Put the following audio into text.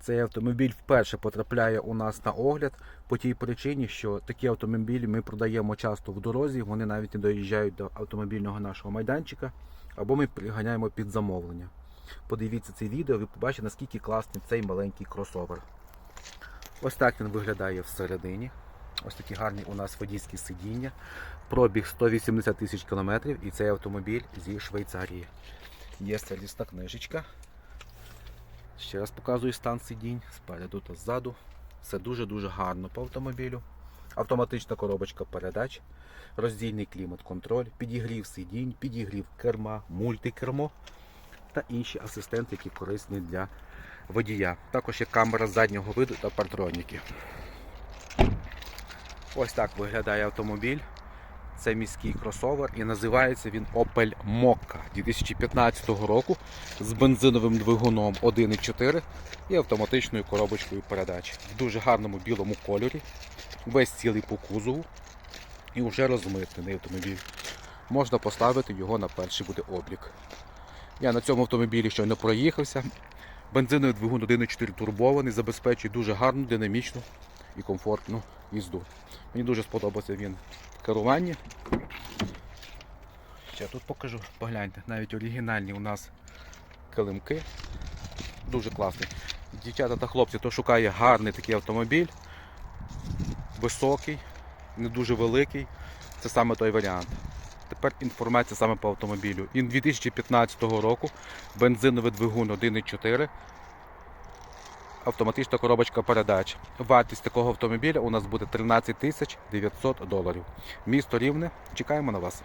Цей автомобіль вперше потрапляє у нас на огляд по тій причині, що такі автомобілі ми продаємо часто в дорозі, вони навіть не доїжджають до автомобільного нашого майданчика, або ми приганяємо під замовлення. Подивіться це відео, ви побачите, наскільки класний цей маленький кросовер. Ось так він виглядає всередині. Ось такі гарні у нас водійські сидіння. Пробіг 180 тисяч кілометрів і цей автомобіль зі Швейцарії. Є сервісна книжечка. Ще раз показую стан сидінь спереду та ззаду. Все дуже-дуже гарно по автомобілю. Автоматична коробочка передач, роздільний клімат-контроль, підігрів сидінь, підігрів керма, мультикермо та інші асистенти, які корисні для водія. Також є камера заднього виду та партроніки. Ось так виглядає автомобіль. Це міський кросовер і називається він Opel Mokka 2015 року з бензиновим двигуном 1.4 і автоматичною коробочкою передач в дуже гарному білому кольорі, весь цілий по кузову і вже розмитнений автомобіль. Можна поставити його на перший буде облік. Я на цьому автомобілі щойно проїхався. Бензиновий двигун 1.4 турбований, забезпечує дуже гарну, динамічну і комфортну їзду. Мені дуже сподобався він в керуванні. Ще тут покажу, погляньте, навіть оригінальні у нас килимки. Дуже класний. Дівчата та хлопці, хто шукає гарний такий автомобіль, високий, не дуже великий. Це саме той варіант. Тепер інформація саме по автомобілю. Він 2015 року, бензиновий двигун 1.4, автоматична коробочка передач. Вартість такого автомобіля у нас буде 13 тисяч 900 доларів. Місто Рівне. Чекаємо на вас.